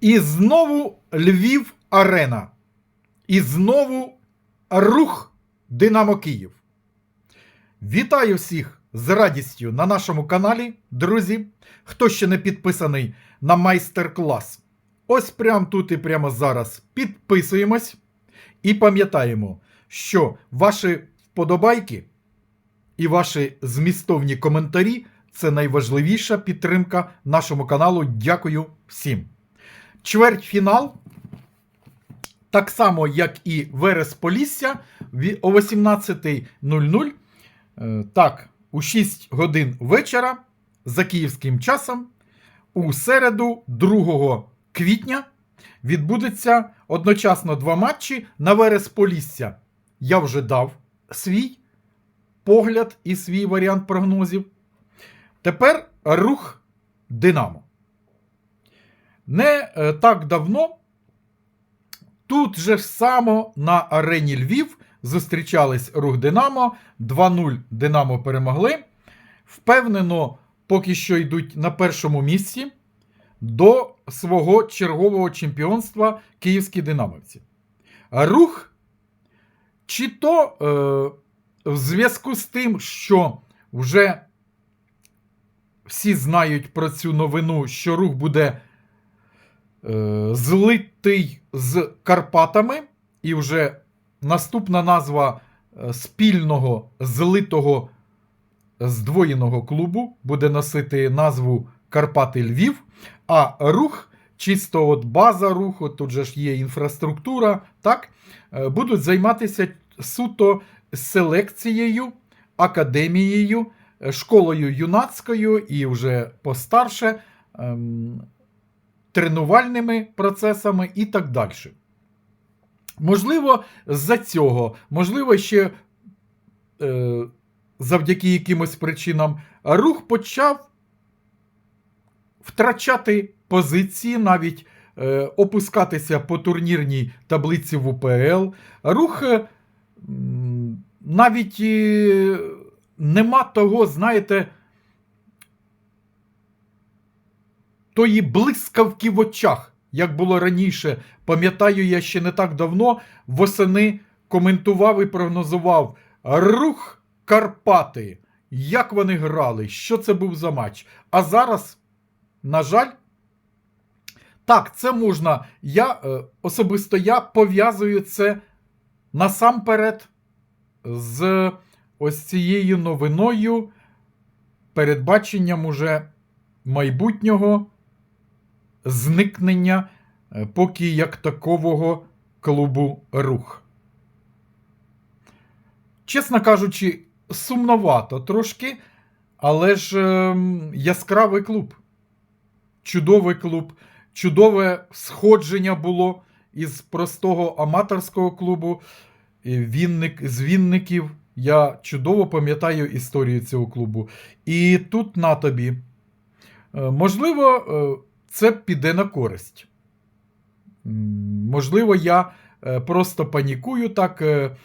І знову Львів Арена. І знову рух Динамо Київ. Вітаю всіх з радістю на нашому каналі, друзі. Хто ще не підписаний на майстер-клас, ось прямо тут і прямо зараз підписуємось і пам'ятаємо, що ваші вподобайки і ваші змістовні коментарі це найважливіша підтримка нашому каналу. Дякую всім. Чвертьфінал, так само, як і Верес Полісся, о 18.00. Е, Так, у 6 годин вечора за київським часом у середу, 2 квітня, відбудеться одночасно два матчі на Верес Полісся. Я вже дав свій погляд і свій варіант прогнозів. Тепер рух Динамо. Не е, так давно тут же ж само на арені Львів зустрічались рух Динамо. 2-0 Динамо перемогли. Впевнено, поки що йдуть на першому місці до свого чергового чемпіонства київські динамовці. Рух, чи то е, в зв'язку з тим, що вже всі знають про цю новину, що рух буде злитий з Карпатами, і вже наступна назва е, спільного злитого здвоєного клубу буде носити назву Карпати Львів, а рух, чисто от база руху, тут же ж є інфраструктура, так, е, будуть займатися суто селекцією, академією, е, школою юнацькою і вже постарше ем, тренувальними процесами і так далі. Можливо, з-за цього, можливо, ще е, завдяки якимось причинам, рух почав втрачати позиції, навіть е, опускатися по турнірній таблиці в УПЛ. Рух е, навіть е, нема того, знаєте, тої блискавки в очах, як було раніше. Пам'ятаю, я ще не так давно восени коментував і прогнозував рух Карпати. Як вони грали, що це був за матч. А зараз, на жаль, так, це можна. Я е, особисто я пов'язую це насамперед з ось цією новиною, передбаченням уже майбутнього зникнення е, поки як такового клубу рух. Чесно кажучи, сумновато трошки, але ж ем, яскравий клуб. Чудовий клуб, чудове сходження було із простого аматорського клубу. Вінник, з Вінників. Я чудово пам'ятаю історію цього клубу. І тут на тобі. Е, Можливо, е, це піде на користь. Можливо, я е, просто панікую так. е,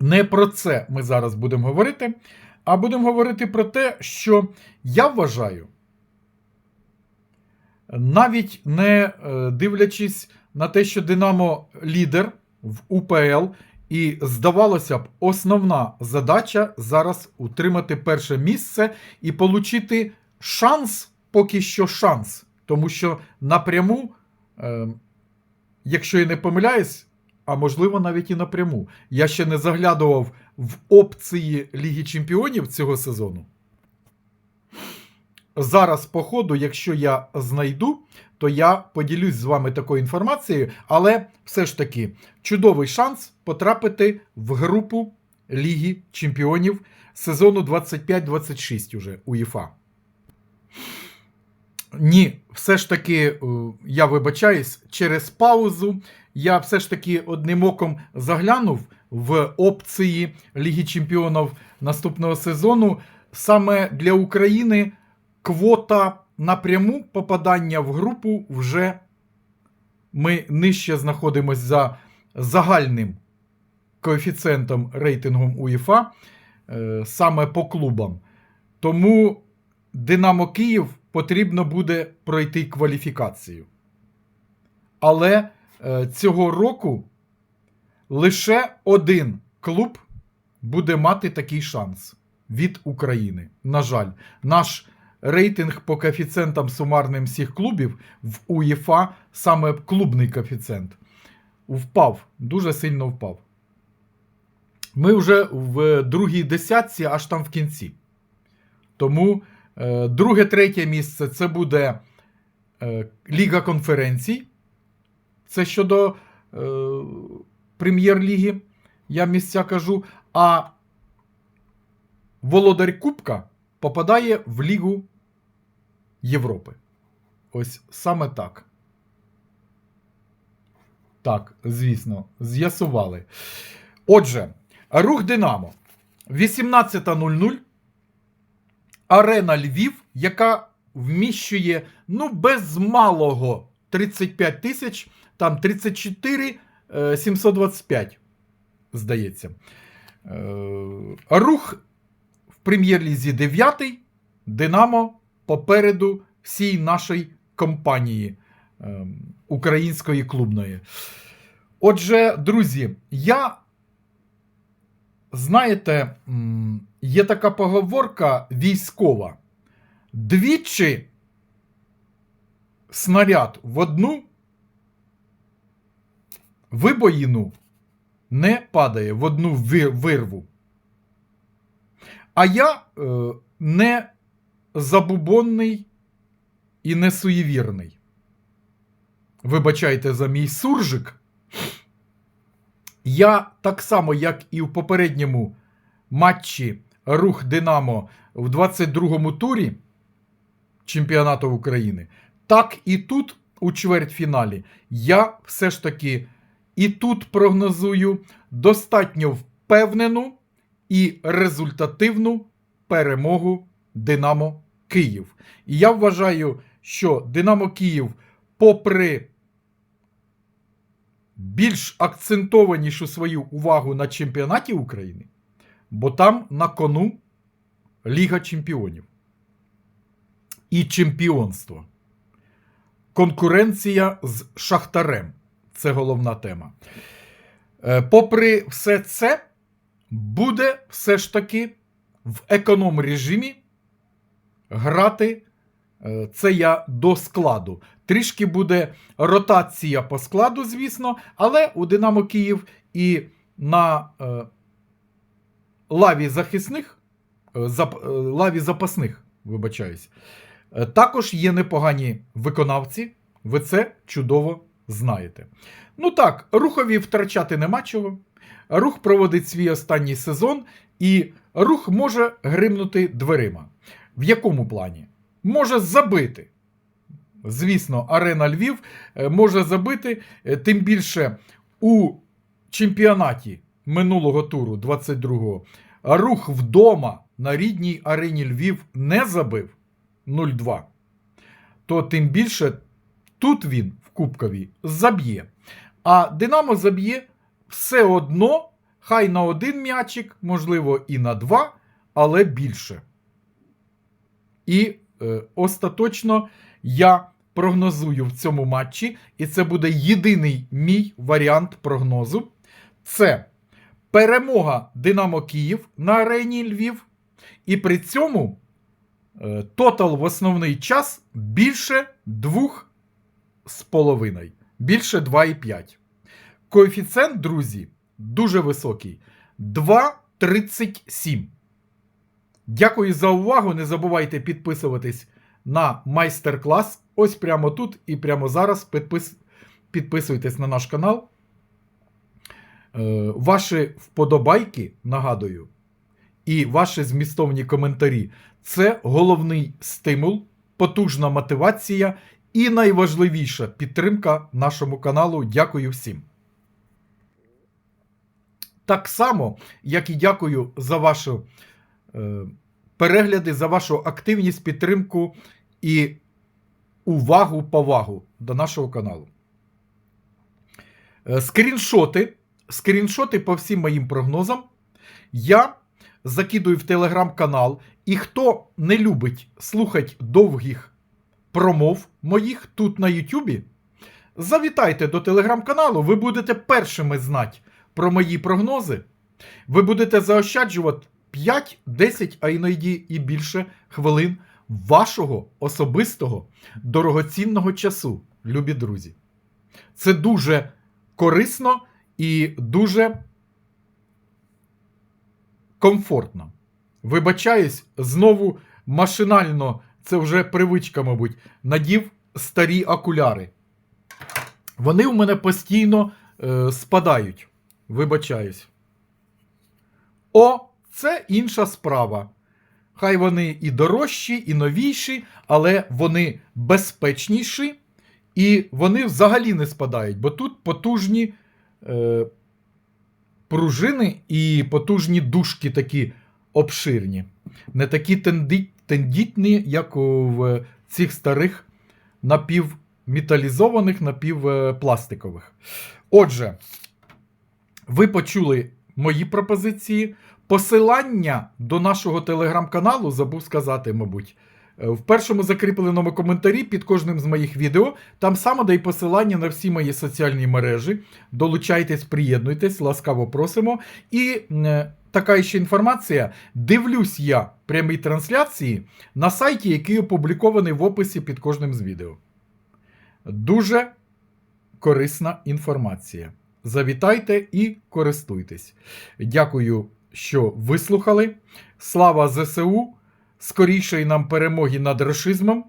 Не про це ми зараз будемо говорити, а будемо говорити про те, що я вважаю, навіть не е, дивлячись на те, що Динамо лідер в УПЛ, і здавалося б, основна задача зараз утримати перше місце і отримати шанс, поки що шанс. Тому що напряму, е, якщо я не помиляюсь, а можливо навіть і напряму, я ще не заглядував в опції Ліги Чемпіонів цього сезону. Зараз, по ходу, якщо я знайду, то я поділюсь з вами такою інформацією, але все ж таки чудовий шанс потрапити в групу Ліги Чемпіонів сезону 25-26 уже УЄФА. Ні, все ж таки, е, я вибачаюсь, через паузу я все ж таки одним оком заглянув в опції Ліги Чемпіонів наступного сезону. Саме для України квота напряму попадання в групу вже ми нижче знаходимося за загальним коефіцієнтом рейтингом УЄФА е, саме по клубам. Тому Динамо Київ потрібно буде пройти кваліфікацію. Але е, цього року лише один клуб буде мати такий шанс від України. На жаль, наш рейтинг по коефіцієнтам сумарним всіх клубів в УЄФА, саме клубний коефіцієнт, впав, дуже сильно впав. Ми вже в другій десятці, аж там в кінці. Тому друге, третє місце це буде е, Ліга конференцій. Це щодо е, прем'єр-ліги, я місця кажу. А володар Кубка попадає в Лігу Європи. Ось саме так. Так, звісно, з'ясували. Отже, рух Динамо. 18.00. Арена Львів, яка вміщує ну, без малого 35 тисяч, там 34 е, 725, здається. Е, Рух в прем'єр-лізі 9, Динамо попереду всій нашій компанії е, української клубної. Отже, друзі, я, знаєте, є така поговорка військова. Двічі снаряд в одну вибоїну не падає в одну вирву. А я е, не забубонний і не суєвірний. Вибачайте за мій суржик. Я так само, як і в попередньому матчі Рух Динамо в 22-му турі чемпіонату України, так і тут, у чвертьфіналі, я все ж таки і тут прогнозую достатньо впевнену і результативну перемогу Динамо Київ. І я вважаю, що Динамо Київ, попри більш акцентованішу свою увагу на чемпіонаті України, бо там на кону Ліга Чемпіонів і чемпіонство. Конкуренція з Шахтарем. Це головна тема. Е, Попри все це, буде все ж таки в економ режимі грати. е, Це я до складу. Трішки буде ротація по складу, звісно, але у Динамо Київ і на е, лаві захисних, е, зап- е, лаві запасних, вибачаюсь, е, також є непогані виконавці. Ви це чудово знаєте. Ну так, рухові втрачати нема чого. Рух проводить свій останній сезон, і рух може гримнути дверима. В якому плані? Може забити. Звісно, Арена Львів може забити, тим більше у чемпіонаті минулого туру, 22-го, рух вдома на рідній арені Львів не забив 0-2. То тим більше тут він в Кубковій заб'є. А Динамо заб'є все одно, хай на один м'ячик, можливо, і на два, але більше. І е, остаточно я прогнозую в цьому матчі, і це буде єдиний мій варіант прогнозу. Це перемога Динамо Київ на арені Львів. І при цьому е, тотал в основний час більше двох з половиною. Більше 2,5. Коефіцієнт, друзі, дуже високий. 2,37. Дякую за увагу. Не забувайте підписуватись на майстер-клас. Ось прямо тут і прямо зараз. Підпис... Підписуйтесь на наш канал. Е, ваші вподобайки, нагадую, і ваші змістовні коментарі це головний стимул, потужна мотивація і найважливіша підтримка нашому каналу. Дякую всім. Так само, як і дякую за ваші е, перегляди, за вашу активність, підтримку і увагу, повагу до нашого каналу. Е, скріншоти, скріншоти по всім моїм прогнозам я закидую в телеграм-канал. І хто не любить слухати довгих промов моїх тут на Ютубі, завітайте до телеграм-каналу, ви будете першими знати про мої прогнози. Ви будете заощаджувати 5, 10, а іноді і більше хвилин вашого особистого дорогоцінного часу, любі друзі. Це дуже корисно і дуже комфортно. Вибачаюсь, знову машинально, це вже привичка, мабуть, надів старі окуляри. Вони у мене постійно е, спадають. Вибачаюсь. О, це інша справа. Хай вони і дорожчі, і новіші, але вони безпечніші, і вони взагалі не спадають, бо тут потужні е, пружини і потужні дужки такі обширні. Не такі тенді, тендітні, як в цих старих напівметалізованих, напівпластикових. Отже, ви почули мої пропозиції. Посилання до нашого телеграм-каналу забув сказати, мабуть. Е, В першому закріпленому коментарі під кожним з моїх відео там само де й посилання на всі мої соціальні мережі. Долучайтесь, приєднуйтесь, ласкаво просимо. І е, така ще інформація. Дивлюсь я прямі трансляції на сайті, який опублікований в описі під кожним з відео. Дуже корисна інформація. Завітайте і користуйтесь. Дякую, що вислухали. Слава ЗСУ! Скорішої нам перемоги над рашизмом.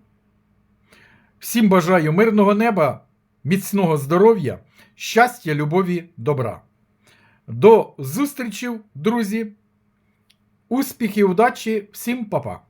Всім бажаю мирного неба, міцного здоров'я, щастя, любові, добра. До зустрічі, друзі! Успіхів, удачі, всім па-па!